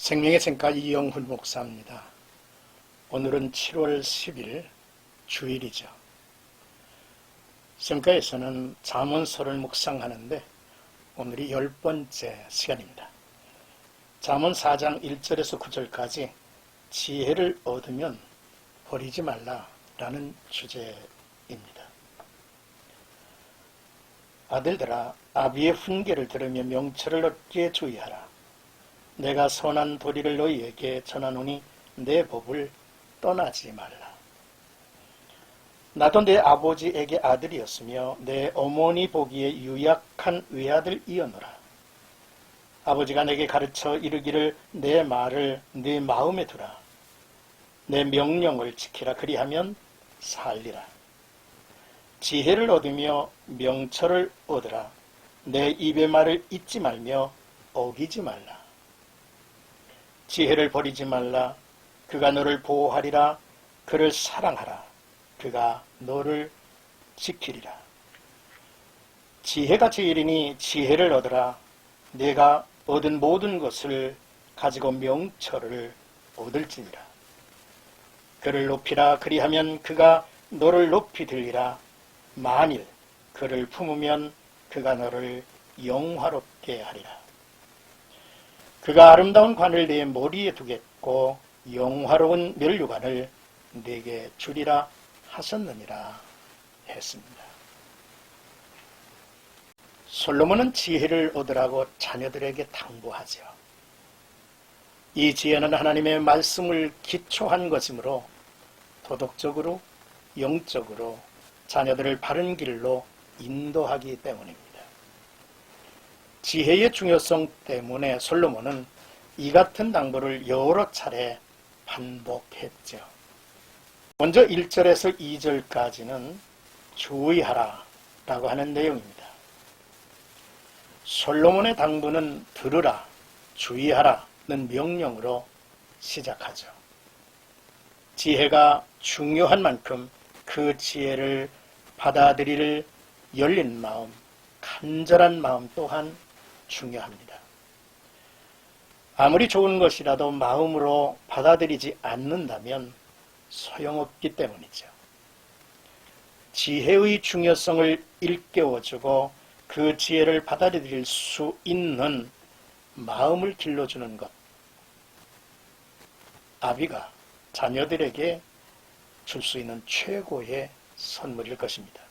생명의 생가 이영훈 목사입니다. 오늘은 7월 10일 주일이죠. 성가에서는 잠언서를 묵상하는데 오늘이 열 번째 시간입니다. 잠언 4장 1절에서 9절까지 지혜를 얻으면 버리지 말라라는 주제입니다. 아들들아 아비의 훈계를 들으며 명철을 얻기에 주의하라. 내가 선한 도리를 너희에게 전하노니 내 법을 떠나지 말라. 나도 내 아버지에게 아들이었으며 내 어머니 보기에 유약한 외아들이었노라. 아버지가 내게 가르쳐 이르기를 내 말을 네 마음에 두라. 내 명령을 지키라. 그리하면 살리라. 지혜를 얻으며 명철을 얻으라. 내 입의 말을 잊지 말며 어기지 말라. 지혜를 버리지 말라. 그가 너를 보호하리라. 그를 사랑하라. 그가 너를 지키리라. 지혜가 제일이니 지혜를 얻으라. 내가 얻은 모든 것을 가지고 명철을 얻을지니라. 그를 높이라. 그리하면 그가 너를 높이 들리라. 만일 그를 품으면 그가 너를 영화롭게 하리라. 그가 아름다운 관을 내 머리에 두겠고 영화로운 멸류관을 내게 주리라 하셨느니라 했습니다. 솔로몬은 지혜를 얻으라고 자녀들에게 당부하죠. 이 지혜는 하나님의 말씀을 기초한 것이므로 도덕적으로 영적으로 자녀들을 바른 길로 인도하기 때문입니다. 지혜의 중요성 때문에 솔로몬은 이 같은 당부를 여러 차례 반복했죠. 먼저 1절에서 2절까지는 주의하라 라고 하는 내용입니다. 솔로몬의 당부는 들으라, 주의하라는 명령으로 시작하죠. 지혜가 중요한 만큼 그 지혜를 받아들일 열린 마음, 간절한 마음 또한 중요합니다. 아무리 좋은 것이라도 마음으로 받아들이지 않는다면 소용없기 때문이죠. 지혜의 중요성을 일깨워주고 그 지혜를 받아들일 수 있는 마음을 길러주는 것. 아비가 자녀들에게 줄 수 있는 최고의 선물일 것입니다.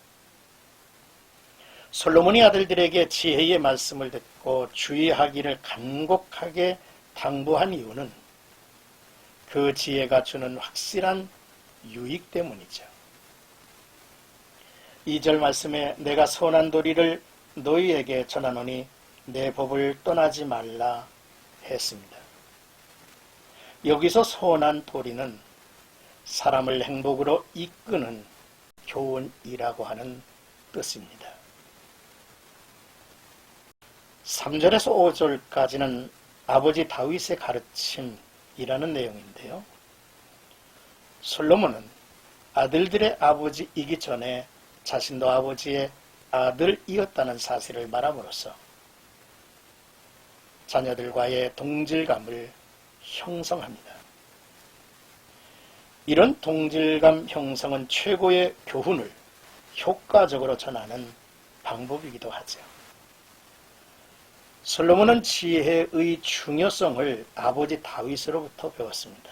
솔로몬이 아들들에게 지혜의 말씀을 듣고 주의하기를 간곡하게 당부한 이유는 그 지혜가 주는 확실한 유익 때문이죠. 2절 말씀에 내가 선한 도리를 너희에게 전하노니 내 법을 떠나지 말라 했습니다. 여기서 선한 도리는 사람을 행복으로 이끄는 교훈이라고 하는 뜻입니다. 3절에서 5절까지는 아버지 다윗의 가르침이라는 내용인데요. 솔로몬은 아들들의 아버지이기 전에 자신도 아버지의 아들이었다는 사실을 말함으로써 자녀들과의 동질감을 형성합니다. 이런 동질감 형성은 최고의 교훈을 효과적으로 전하는 방법이기도 하죠. 솔로몬은 지혜의 중요성을 아버지 다윗으로부터 배웠습니다.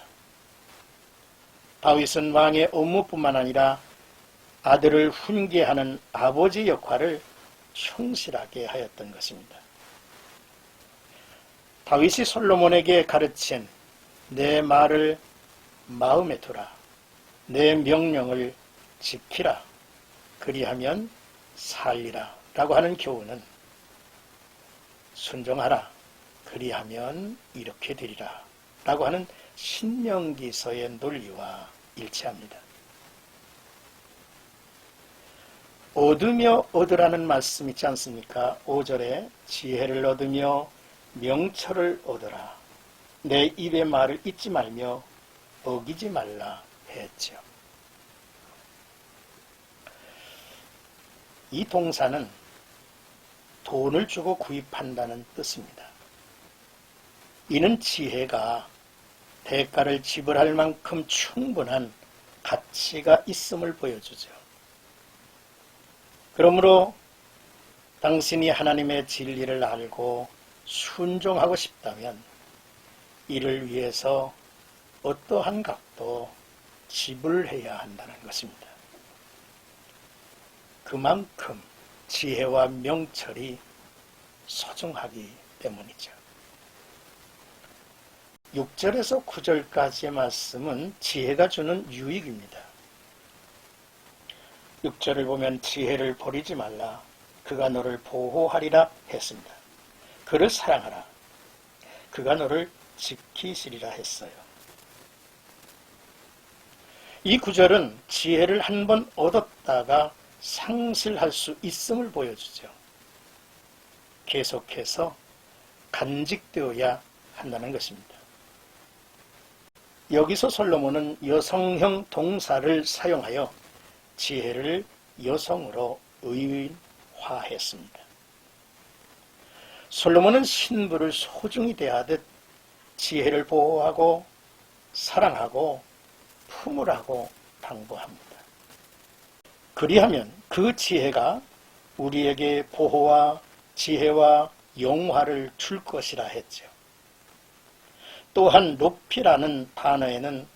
다윗은 왕의 업무뿐만 아니라 아들을 훈계하는 아버지 역할을 충실하게 하였던 것입니다. 다윗이 솔로몬에게 가르친 내 말을 마음에 두라. 내 명령을 지키라. 그리하면 살리라. 라고 하는 교훈은 순종하라. 그리하면 이렇게 되리라. 라고 하는 신명기서의 논리와 일치합니다. 얻으며 얻으라는 말씀 있지 않습니까? 5절에 지혜를 얻으며 명철을 얻으라. 내 입의 말을 잊지 말며 어기지 말라 했죠. 이 동사는 돈을 주고 구입한다는 뜻입니다. 이는 지혜가 대가를 지불할 만큼 충분한 가치가 있음을 보여주죠. 그러므로 당신이 하나님의 진리를 알고 순종하고 싶다면 이를 위해서 어떠한 값도 지불해야 한다는 것입니다. 그만큼 지혜와 명철이 소중하기 때문이죠. 6절에서 9절까지의 말씀은 지혜가 주는 유익입니다. 6절을 보면 지혜를 버리지 말라. 그가 너를 보호하리라 했습니다. 그를 사랑하라. 그가 너를 지키시리라 했어요. 이 구절은 지혜를 한 번 얻었다가 상실할 수 있음을 보여주죠. 계속해서 간직되어야 한다는 것입니다. 여기서 솔로몬은 여성형 동사를 사용하여 지혜를 여성으로 의인화했습니다. 솔로몬은 신부를 소중히 대하듯 지혜를 보호하고 사랑하고 품으라고 당부합니다. 그리하면 그 지혜가 우리에게 보호와 지혜와 용화를 줄 것이라 했죠. 또한 높이라는 단어에는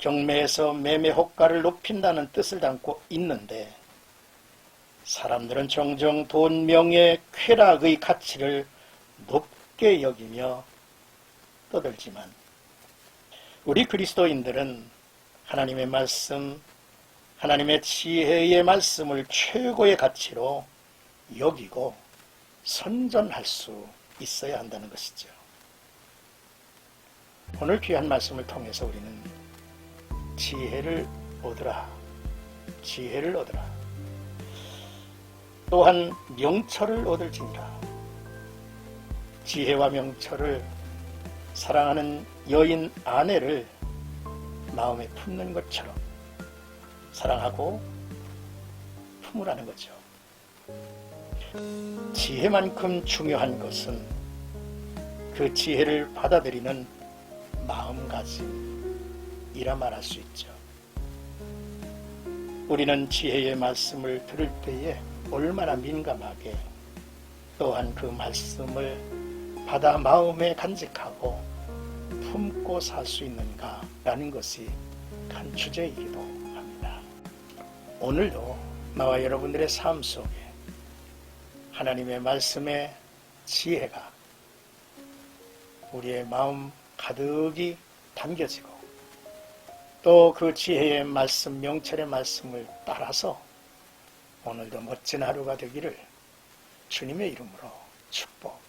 경매에서 매매 호가를 높인다는 뜻을 담고 있는데 사람들은 종종 돈, 명예, 쾌락의 가치를 높게 여기며 떠들지만 우리 그리스도인들은 하나님의 말씀, 하나님의 지혜의 말씀을 최고의 가치로 여기고 선전할 수 있어야 한다는 것이죠. 오늘 귀한 말씀을 통해서 우리는 지혜를 얻으라. 지혜를 얻으라. 또한 명철을 얻을지니라. 지혜와 명철을 사랑하는 여인 아내를 마음에 품는 것처럼 사랑하고 품으라는 거죠. 지혜만큼 중요한 것은 그 지혜를 받아들이는 마음가짐이라 말할 수 있죠. 우리는 지혜의 말씀을 들을 때에 얼마나 민감하게 또한 그 말씀을 받아 마음에 간직하고 품고 살 수 있는가라는 것이 큰 주제이기도 합니다. 오늘도 나와 여러분들의 삶 속에 하나님의 말씀의 지혜가 우리의 마음 가득히 담겨지고 또 그 지혜의 말씀, 명철의 말씀을 따라서 오늘도 멋진 하루가 되기를 주님의 이름으로 축복